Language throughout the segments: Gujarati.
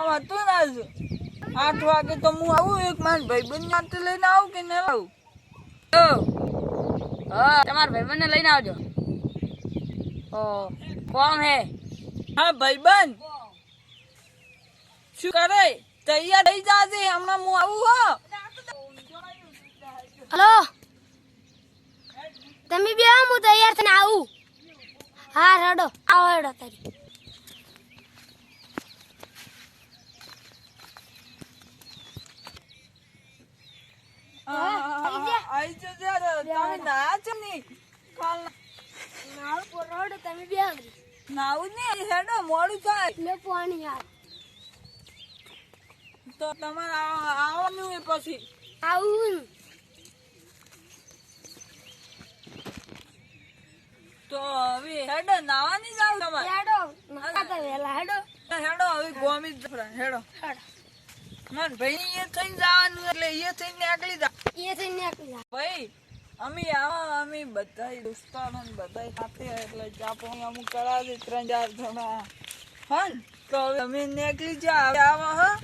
આમ હતું ને આજ આઠ વાગે તો હું આવું, એક મારા ભાઈબંધ માટે લઈને આવું કે ના આવું? તો, હા, તમારા ભાઈબંધને લઈને આવજો. ઓ કોમ હે? હા, ભાઈબંધ. શું કરે? તૈયાર થઈ જાજે, હમણાં હું આવું, હો. હલો? તમે બે હું તૈયાર થઈને આવું. હા, રડો. આવો, રડો તારી. આઈ જજો તમે ના? છો નહીં કાલ રડો તમે બે આગળ નાવું નહીં હેડો મોડું થાય. લે પાણી યાર તો તમારે આવવાનું હોય પછી. આવું તો હવે હેડો નાવાની જાવ તમારે. હેડો નખાતા વેલા હેડો. હેડો હવે ગોમી જ હેડો. હેડો. ભાઈ એ થઈને જવાનું એટલે એ થઈને નીકળી ભાઈ અમે આવા અમે બધા દોસ્તારો બધા સાથે એટલે ચા પાણી અમુક કરાવી ત્રણ ચાર જણા. હન? તો હવે અમે નીકળી જા હવે આવો હા.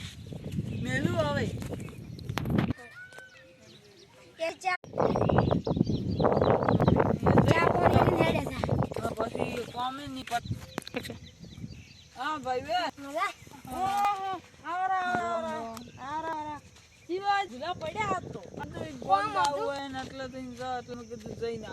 મેલું હવે. પછી કોમે ની પત હા ભાઈ બે. મજા જીવા જુદા પડ્યા હોય ને એટલે જા એટલે કીધું જઈને.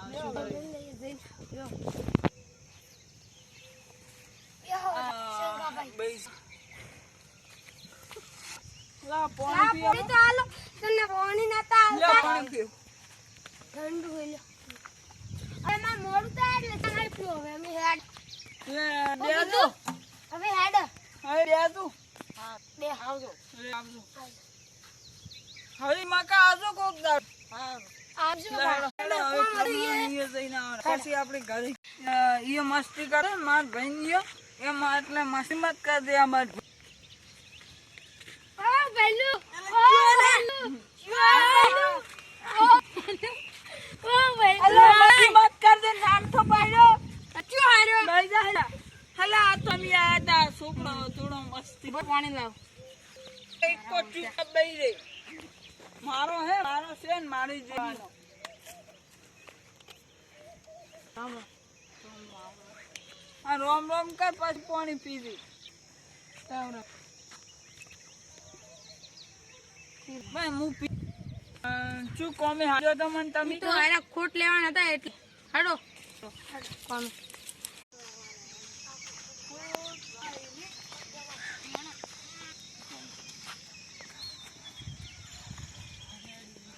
ઠંડુ હોય મારે મોડું થાય એટલે ચાલ પીવો. હવે અમે હેડ. બે દો. હવે હેડ. હવે બે દો. બે આવજો. આવજો. હવે મકા આજો કોક દાડ. પછી આપણે ઘરે અ, મસ્તી કરે માર ભાઈ એમાં એટલે મસ્તી મત કરી દે અમાર ઓ બેલુ ઓ બેલુ ઓ બેલુ અલા, મસ્તી મત કર દે નામ તો પાડ્યો. અચ્યો હાર્યો? ભાઈ જા હેલા. હલા આ તો આ આયા તા છોકરો થોડો મસ્તી. પાણી લાવ. એક કોટી ચૂપ રે મારો હે મારો છે ને મારી જેવાનો. આ રોમ રોમ કર પછી પાણી પીધી. ભાઈ હું પી શું કોમે હાલ્યો તો મને તમે તો એના ખોટ લેવાના હતા એટલે. હાડો કોમ એટલે આ કરે આ ઘટાશે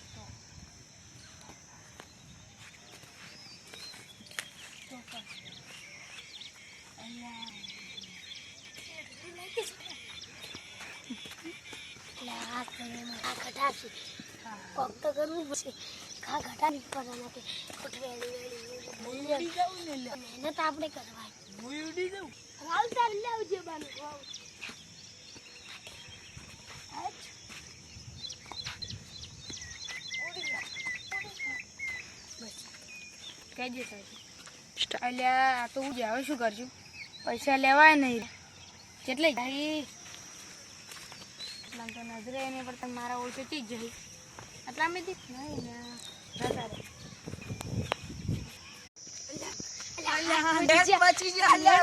કોક તો કરવું પડશે ખા ઘટા નહીં કરવાના કે ખોટ વેડી વેડી ઉડી જાઉં ને લે મહેનત આપણે કરવાની હું હવે શું કરશું? પૈસા લેવાય નહીં. કેટલે એટલા તો નજરે નહીં પડતા મારા ઓછો જ જઈ એટલા મેં દી નહીં ને. જતા રહે. બેગ બચી જા લે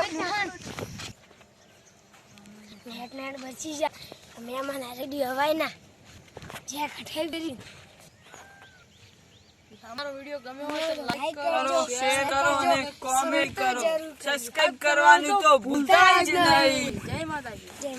નેટ નેટ બચી જા મહેમાન રેડી હવાય ના જ્યાં કઠાઈ કરી અમારો વિડિયો ગમ્યો હોય તો લાઈક કરો શેર કરો અને કોમેન્ટ કરો. સબસ્ક્રાઇબ કરવાનું તો ભૂલતા જ નહીં. જય માતાજી.